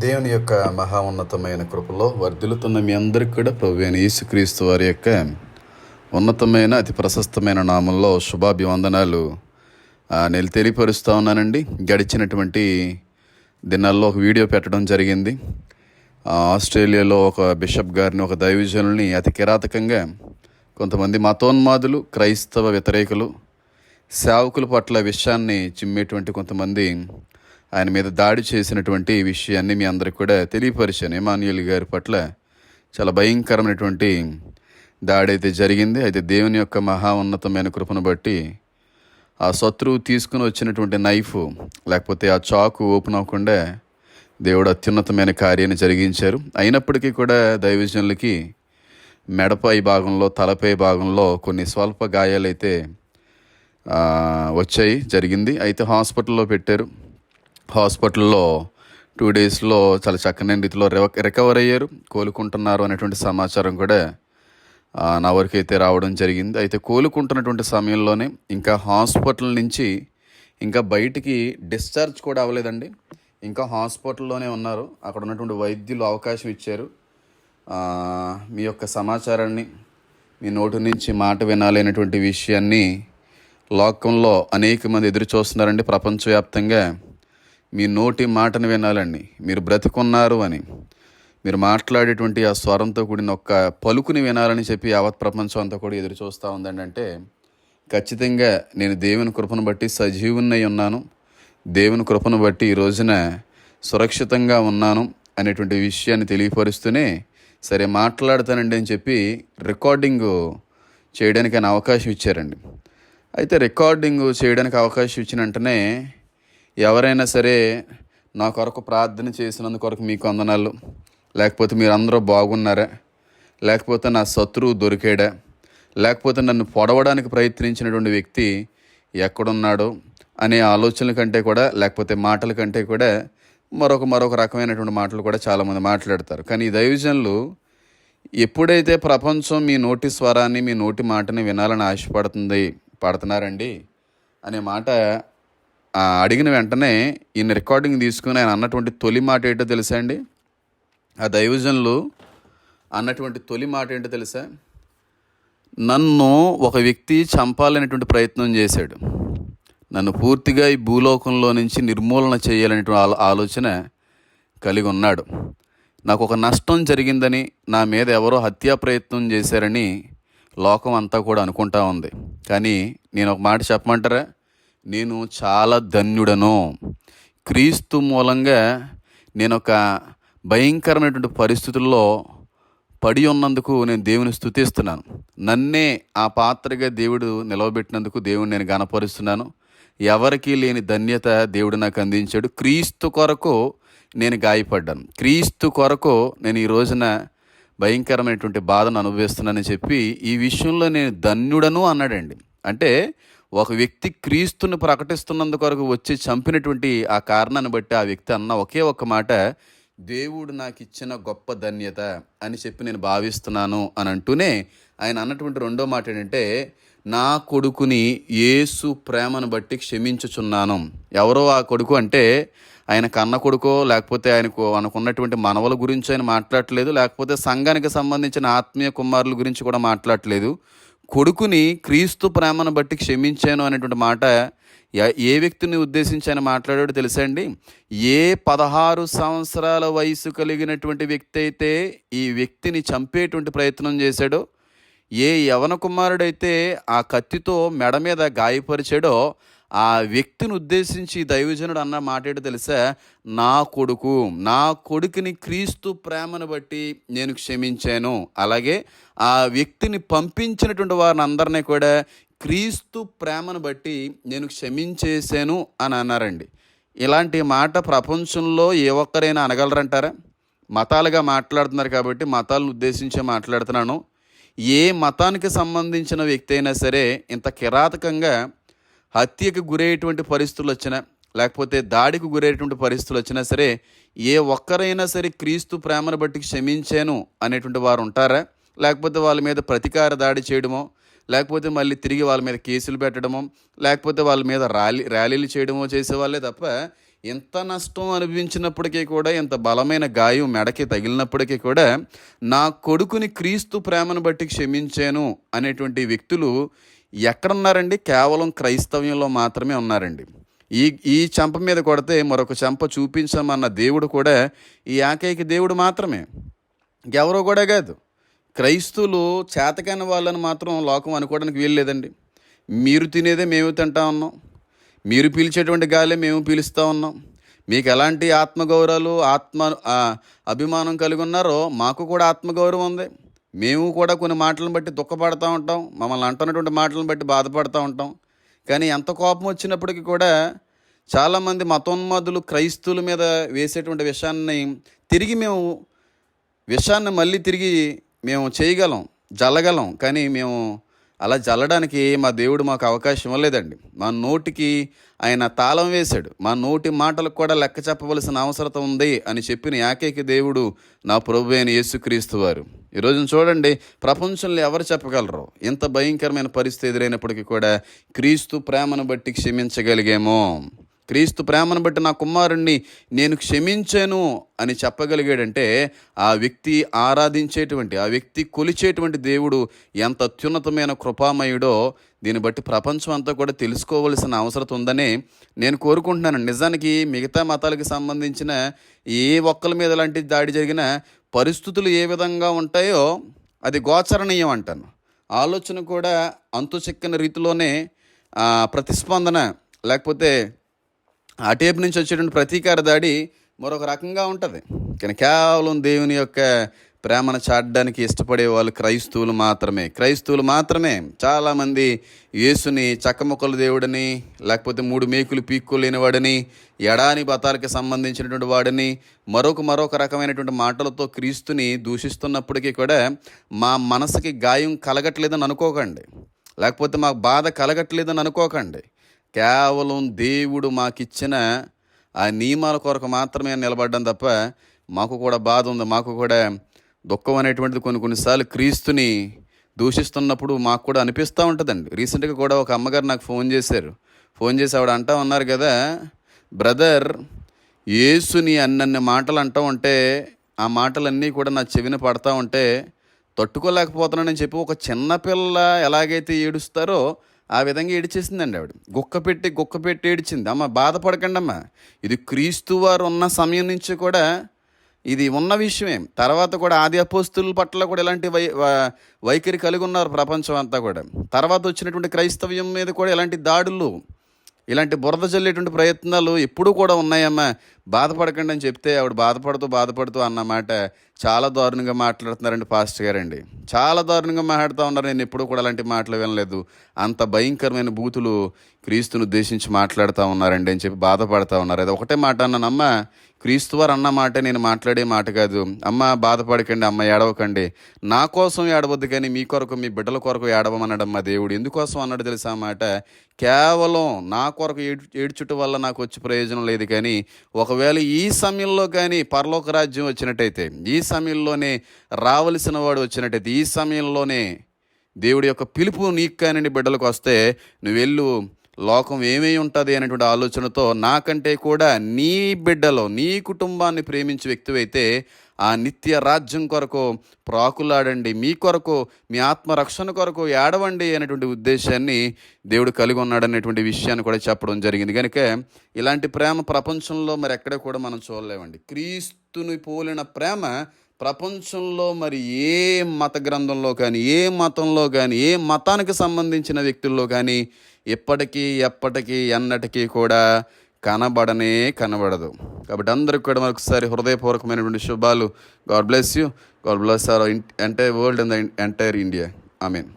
దేవుని యొక్క మహా ఉన్నతమైన కృపలో వర్ధిల్లుతున్న మీ అందరికి కూడా ప్రభు అయిన యేసుక్రీస్తు వారి యొక్క ఉన్నతమైన అతి ప్రశస్తమైన నామంలో శుభాభివందనాలు. నేను తెలియపరుస్తూ ఉన్నానండి. గడిచినటువంటి దినాల్లో ఒక వీడియో పెట్టడం జరిగింది. ఆస్ట్రేలియాలో ఒక బిషప్ గారిని ఒక దైవజనుల్ని అతి కిరాతకంగా కొంతమంది మతోన్మాదులు క్రైస్తవ వ్యతిరేకులు సేవకుల పట్ల విషయాన్ని చిమ్మేటువంటి కొంతమంది ఆయన మీద దాడి చేసినటువంటి విషయాన్ని మీ అందరికి కూడా తెలియపరిచాను. ఎమాన్యుల్ గారి పట్ల చాలా భయంకరమైనటువంటి దాడి అయితే జరిగింది. అయితే దేవుని యొక్క మహా ఉన్నతమైన కృపను బట్టి ఆ శత్రువు తీసుకుని వచ్చినటువంటి నైఫ్ లేకపోతే ఆ చాకు ఓపెన్ అవ్వకుండా దేవుడు అత్యున్నతమైన కార్యాన్ని జరిగించారు. అయినప్పటికీ కూడా దైవజనులకి మెడపై భాగంలో తలపై భాగంలో కొన్ని స్వల్ప గాయాలైతే వచ్చాయి జరిగింది. అయితే హాస్పిటల్లో పెట్టారు. హాస్పిటల్లో టూ డేస్లో చాలా చక్కని రీతిలో రికవర్ అయ్యారు. కోలుకుంటున్నారు అనేటువంటి సమాచారం కూడా నా వరకు అయితే రావడం జరిగింది. అయితే కోలుకుంటున్నటువంటి సమయంలోనే ఇంకా హాస్పిటల్ నుంచి ఇంకా బయటికి డిశ్చార్జ్ కూడా అవ్వలేదండి. ఇంకా హాస్పిటల్లోనే ఉన్నారు. అక్కడ ఉన్నటువంటి వైద్యులు అవకాశం ఇచ్చారు. మీ యొక్క సమాచారాన్ని మీ నోటి నుంచి మాట వినాలనేటువంటి విషయాన్ని లోకంలో అనేక మంది ఎదురు చూస్తున్నారండి ప్రపంచవ్యాప్తంగా. మీ నోటి మాటను వినాలండి. మీరు బ్రతికున్నారు అని. మీరు మాట్లాడేటువంటి ఆ స్వరంతో కూడిన ఒక్క పలుకుని వినాలని చెప్పి యావత్ ప్రపంచం అంతా కూడా ఎదురు చూస్తూ ఉందండి అంటే ఖచ్చితంగా నేను దేవుని కృపను బట్టి సజీవున్నై ఉన్నాను. దేవుని కృపను బట్టి ఈ రోజున సురక్షితంగా ఉన్నాను అనేటువంటి విషయాన్ని తెలియపరుస్తూనే సరే మాట్లాడతానండి అని చెప్పి రికార్డింగ్ చేయడానికి ఆయన అవకాశం ఇచ్చారండి. అయితే రికార్డింగ్ చేయడానికి అవకాశం ఇచ్చిన వెంటనే ఎవరైనా సరే నా కొరకు ప్రార్థన చేసినందు కొరకు మీకు వందనాలు. లేకపోతే మీరు అందరూ బాగున్నారా? లేకపోతే నా శత్రువు దొరికాడా? లేకపోతే నన్ను పొడవడానికి ప్రయత్నించినటువంటి వ్యక్తి ఎక్కడున్నాడో? అనే ఆలోచనల కంటే కూడా లేకపోతే మాటల కంటే కూడా మరొక మరొక రకమైనటువంటి మాటలు కూడా చాలామంది మాట్లాడతారు. కానీ ఈ దైవజనులు ఎప్పుడైతే ప్రపంచం మీ నోటి స్వరాన్ని మీ నోటి మాటని వినాలని ఆశపడుతుంది పడుతున్నారండి? అనే మాట అడిగిన వెంటనే ఈయన రికార్డింగ్ తీసుకుని ఆయన అన్నటువంటి తొలి మాట ఏంటో తెలుసా అండి? ఆ దైవజనులు అన్నటువంటి తొలి మాట ఏంటో తెలుసా? నన్ను ఒక వ్యక్తి చంపాలనేటువంటి ప్రయత్నం చేశాడు. నన్ను పూర్తిగా ఈ భూలోకంలో నుంచి నిర్మూలన చేయాలనేటువంటి ఆలో- ఆలోచన కలిగి ఉన్నాడు. నాకు ఒక నష్టం జరిగిందని నా మీద ఎవరో హత్యా ప్రయత్నం చేశారని లోకం అంతా కూడా అనుకుంటా ఉంది. కానీ నేను ఒక మాట చెప్పమంటారా? నేను చాలా ధన్యుడను. క్రీస్తు మూలంగా నేను ఒక భయంకరమైనటువంటి పరిస్థితుల్లో పడి ఉన్నందుకు నేను దేవుని స్థుతిస్తున్నాను నన్నే ఆ పాత్రగా దేవుడు నిలవబెట్టినందుకు దేవుని నేను గనపరుస్తున్నాను ఎవరికీ లేని ధన్యత దేవుడు నాకు అందించాడు. క్రీస్తు కొరకు నేను గాయపడ్డాను. క్రీస్తు కొరకు నేను ఈ రోజున భయంకరమైనటువంటి బాధను అనుభవిస్తున్నానని చెప్పి ఈ విషయంలో నేను ధన్యుడను అన్నాడండి. అంటే ఒక వ్యక్తి క్రీస్తుని ప్రకటిస్తున్నందు కొరకు వచ్చి చంపినటువంటి ఆ కారణాన్ని బట్టి ఆ వ్యక్తి అన్న ఒకే ఒక్క మాట దేవుడు నాకు ఇచ్చిన గొప్ప ధన్యత అని చెప్పి నేను భావిస్తున్నాను అని అంటూనే ఆయన అన్నటువంటి రెండో మాట ఏంటంటే నా కొడుకుని యేసు ప్రేమను బట్టి క్షమించుచున్నాను. ఎవరో ఆ కొడుకు అంటే ఆయన కన్న కొడుకో లేకపోతే ఆయనకు అనుకున్నటువంటి మనవల గురించి ఆయన మాట్లాడట్లేదు లేకపోతే సంఘానికి సంబంధించిన ఆత్మీయ కుమారుల గురించి కూడా మాట్లాడట్లేదు. కొడుకుని క్రీస్తు ప్రేమను బట్టి క్షమించాను అనేటువంటి మాట ఏ వ్యక్తిని ఉద్దేశించి ఆయన మాట్లాడాడో తెలుసా అండి ఏ పదహారు సంవత్సరాల వయసు కలిగినటువంటి వ్యక్తి అయితే ఈ వ్యక్తిని చంపేటువంటి ప్రయత్నం చేశాడో ఏ యవన కుమారుడైతే ఆ కత్తితో మెడ మీద గాయపరిచాడో ఆ వ్యక్తిని ఉద్దేశించి దైవజనుడు అన్న మాట ఏంటో తెలుసా? నా కొడుకు నా కొడుకుని క్రీస్తు ప్రేమను బట్టి నేను క్షమించాను. అలాగే ఆ వ్యక్తిని పంపించినటువంటి వారిని అందరినీ కూడా క్రీస్తు ప్రేమను బట్టి నేను క్షమించేశాను అని అన్నారండి. ఇలాంటి మాట ప్రపంచంలో ఏ ఒక్కరైనా అనగలరంటారా? మతాలుగా మాట్లాడుతున్నారు కాబట్టి మతాలను ఉద్దేశించి మాట్లాడుతున్నాను. ఏ మతానికి సంబంధించిన వ్యక్తి అయినా సరే ఇంత కిరాతకంగా హత్యకు గురయ్యేటువంటి పరిస్థితులు వచ్చినా లేకపోతే దాడికి గురయ్యేటువంటి పరిస్థితులు వచ్చినా సరే ఏ ఒక్కరైనా సరే క్రీస్తు ప్రేమను బట్టి క్షమించాను అనేటువంటి వారు ఉంటారా లేకపోతే వాళ్ళ మీద ప్రతీకార దాడి చేయడమో లేకపోతే మళ్ళీ తిరిగి వాళ్ళ మీద కేసులు పెట్టడమో లేకపోతే వాళ్ళ మీద ర్యాలీ ర్యాలీలు చేయడమో చేసేవాళ్ళే తప్ప ఎంత నష్టం అనిపించినప్పటికీ కూడా ఎంత బలమైన గాయం మెడకి తగిలినప్పటికీ కూడా నా కొడుకుని క్రీస్తు ప్రేమను బట్టి క్షమించాను అనేటువంటి వ్యక్తులు ఎక్కడున్నారండి? కేవలం క్రైస్తవ్యంలో మాత్రమే ఉన్నారండి. ఈ ఈ చెంప మీద కొడితే మరొక చెంప చూపించమన్న దేవుడు కూడా ఈ ఏకైక దేవుడు మాత్రమే. ఎవరో కూడా కాదు. క్రైస్తువులు చేతకైన వాళ్ళని మాత్రం లోకం అనుకోవడానికి వీల్లేదండి మీరు తినేదే మేము తింటా ఉన్నాం. మీరు పీల్చేటువంటి గాలే మేము పీలుస్తూ ఉన్నాం. మీకు ఎలాంటి ఆత్మగౌరవాలు ఆత్మ అభిమానం కలిగి ఉన్నారో మాకు కూడా ఆత్మగౌరవం ఉంది. మేము కూడా కొన్ని మాటలను బట్టి దుఃఖపడుతూ ఉంటాం మమ్మల్ని అంటున్నటువంటి మాటలను బట్టి బాధపడుతూ ఉంటాం. కానీ ఎంత కోపం వచ్చినప్పటికీ కూడా చాలామంది మతోన్మాదులు క్రైస్తువుల మీద వేసేటువంటి విషయాన్ని తిరిగి మేము విషయాన్ని మళ్ళీ తిరిగి మేము చేయగలం జల్లగలం. కానీ మేము అలా జల్లడానికి మా దేవుడు మాకు అవకాశం ఇవ్వలేదండి. మా నోటికి ఆయన తాళం వేశాడు. మా నోటి మాటలకు కూడా లెక్క చెప్పవలసిన అవసరత ఉంది అని చెప్పిన ఏకైక దేవుడు నా ప్రభు అయిన యేసుక్రీస్తు వారు. ఈరోజు చూడండి ప్రపంచంలో ఎవరు చెప్పగలరు? ఇంత భయంకరమైన పరిస్థితి ఎదురైనప్పటికీ కూడా క్రీస్తు ప్రేమను బట్టి క్షమించగలిగేమో. క్రీస్తు ప్రేమను బట్టి నా కుమారుణ్ణి నేను క్షమించాను అని చెప్పగలిగాడంటే ఆ వ్యక్తి ఆరాధించేటువంటి ఆ వ్యక్తి కొలిచేటువంటి దేవుడు ఎంత అత్యున్నతమైన కృపామయుడో దీన్ని బట్టి ప్రపంచం అంతా కూడా తెలుసుకోవలసిన అవసరం ఉందని నేను కోరుకుంటున్నాను. నిజానికి మిగతా మతాలకు సంబంధించిన ఏ ఒక్కల మీద లాంటి దాడి జరిగినా పరిస్థితులు ఏ విధంగా ఉంటాయో అది గోచరణీయం అంటాను. ఆలోచన కూడా అంతు చిక్కని రీతిలోనే ప్రతిస్పందన లేకపోతే ఆ టేపు నుంచి వచ్చేటువంటి ప్రతీకార దాడి మరొక రకంగా ఉంటుంది. కానీ కేవలం దేవుని యొక్క ప్రేమను చాటడానికి ఇష్టపడే వాళ్ళు క్రైస్తవులు మాత్రమే. క్రైస్తవులు మాత్రమే. చాలామంది యేసుని చక్కముక్కల దేవుడని లేకపోతే మూడు మేకులు పీక్కోలేని వాడిని ఎడాని బతాలకి సంబంధించినటువంటి వాడిని మరొక మరొక రకమైనటువంటి మాటలతో క్రీస్తుని దూషిస్తున్నప్పటికీ కూడా మా మనసుకి గాయం కలగట్లేదని అనుకోకండి. లేకపోతే మాకు బాధ కలగట్లేదని అనుకోకండి. కేవలం దేవుడు మాకిచ్చిన ఆ నియమాల కొరకు మాత్రమే నిలబడ్డం తప్ప మాకు కూడా బాధ ఉంది. మాకు కూడా దుఃఖం అనేటువంటిది కొన్ని కొన్నిసార్లు క్రీస్తుని దూషిస్తున్నప్పుడు మాకు కూడా అనిపిస్తూ ఉంటుందండి. రీసెంట్గా కూడా ఒక అమ్మగారు నాకు ఫోన్ చేశారు. ఫోన్ చేసి ఆవిడ అంటా ఉన్నారు కదా బ్రదర్ యేసుని అన్నన్ని మాటలు అంటూ ఉంటే ఆ మాటలన్నీ కూడా నా చెవిన పడతా ఉంటే తట్టుకోలేకపోతున్నానని చెప్పి ఒక చిన్నపిల్ల ఎలాగైతే ఏడుస్తారో ఆ విధంగా ఏడిచేసిందండి ఆవిడ. గుక్క పెట్టి గుక్క పెట్టి ఏడిచింది. అమ్మ బాధపడకండి అమ్మ ఇది క్రీస్తు వారు ఉన్న సమయం నుంచి కూడా ఇది ఉన్న విషయమే. తర్వాత కూడా ఆది అపోస్తుల పట్ల కూడా ఇలాంటి వై వైఖరి కలిగి ఉన్నారు ప్రపంచం అంతా కూడా. తర్వాత వచ్చినటువంటి క్రైస్తవ్యం మీద కూడా ఇలాంటి దాడులు ఇలాంటి బురద చల్లేటువంటి ప్రయత్నాలు ఎప్పుడూ కూడా ఉన్నాయమ్మా. బాధపడకండి అని చెప్తే ఆవిడ బాధపడుతూ బాధపడుతూ అన్నమాట చాలా దారుణంగా మాట్లాడుతున్నారండి పాస్టర్ గారండి. చాలా దారుణంగా మాట్లాడుతూ ఉన్నారు. నేను ఎప్పుడూ కూడా అలాంటి మాటలు వినలేదు. అంత భయంకరమైన బూతులు క్రీస్తును ఉద్దేశించి మాట్లాడుతూ ఉన్నారండి అని చెప్పి బాధపడుతూ ఉన్నారు. అది ఒకటే మాట అన్నానమ్మా. క్రీస్తువారు అన్న మాట నేను మాట్లాడే మాట కాదు. అమ్మ బాధపడకండి అమ్మ ఏడవకండి. నా కోసం ఏడవద్దు కానీ మీ కొరకు మీ బిడ్డల కొరకు ఏడవమన్నాడు అమ్మ దేవుడు. ఎందుకోసం అన్నాడు తెలుసా మాట? కేవలం నా కొరకు ఏడు ఏడ్చుట వల్ల నాకు వచ్చే ప్రయోజనం లేదు కానీ ఒకవేళ ఈ సమయంలో కానీ పరలోక రాజ్యం వచ్చినట్టయితే ఈ సమయంలోనే రావలసిన వాడు వచ్చినట్టయితే ఈ సమయంలోనే దేవుడి యొక్క పిలుపు నీకు కానివ్వండి బిడ్డలకు వస్తే నువ్వు వెళ్ళు లోకం ఏమై ఉంటుంది అనేటువంటి ఆలోచనతో నాకంటే కూడా నీ బిడ్డలో నీ కుటుంబాన్ని ప్రేమించే వ్యక్తివైతే ఆ నిత్య రాజ్యం కొరకు ప్రాకులాడండి మీ కొరకు మీ ఆత్మరక్షణ కొరకు ఏడవండి అనేటువంటి ఉద్దేశాన్ని దేవుడు కలిగి ఉన్నాడనేటువంటి విషయాన్ని కూడా చెప్పడం జరిగింది. కనుక ఇలాంటి ప్రేమ ప్రపంచంలో మరి ఎక్కడ కూడా మనం చూడలేమండి. క్రీస్తుని పోలిన ప్రేమ ప్రపంచంలో మరి ఏ మత గ్రంథంలో కానీ ఏ మతంలో కానీ ఏ మతానికి సంబంధించిన వ్యక్తుల్లో కానీ ఎప్పటికీ ఎప్పటికీ ఎన్నటికీ కూడా కనబడనే కనబడదు. కాబట్టి అందరికి కూడా మరొకసారి హృదయపూర్వకమైనటువంటి శుభాలు. God bless you. God bless our entire world in the entire India. I mean